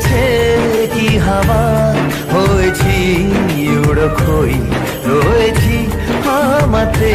দিয়েছে কি হাওয়া? হয়েছি উড়ো খই রয়েছি আমাতে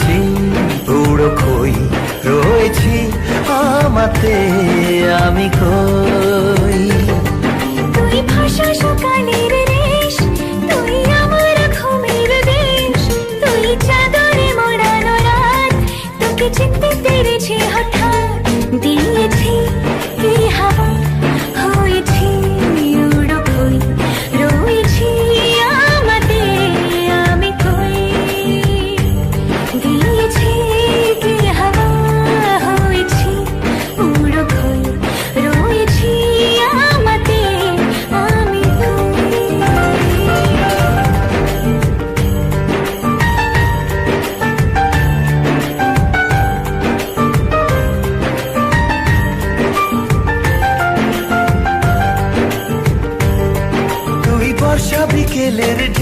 হয়েছি পুরো খই রয়েছি। আমাতে আমি কই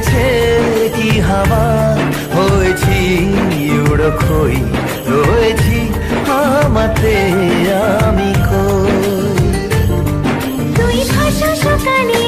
দিয়েছে কি হাওয়া? হয়েছি উড়ো খই রয়েছি আমাতে আমি কই? তুই ভাষা সকালের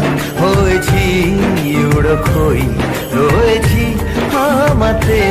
হয়েছি উড়ো খই রয়েছি আমাতে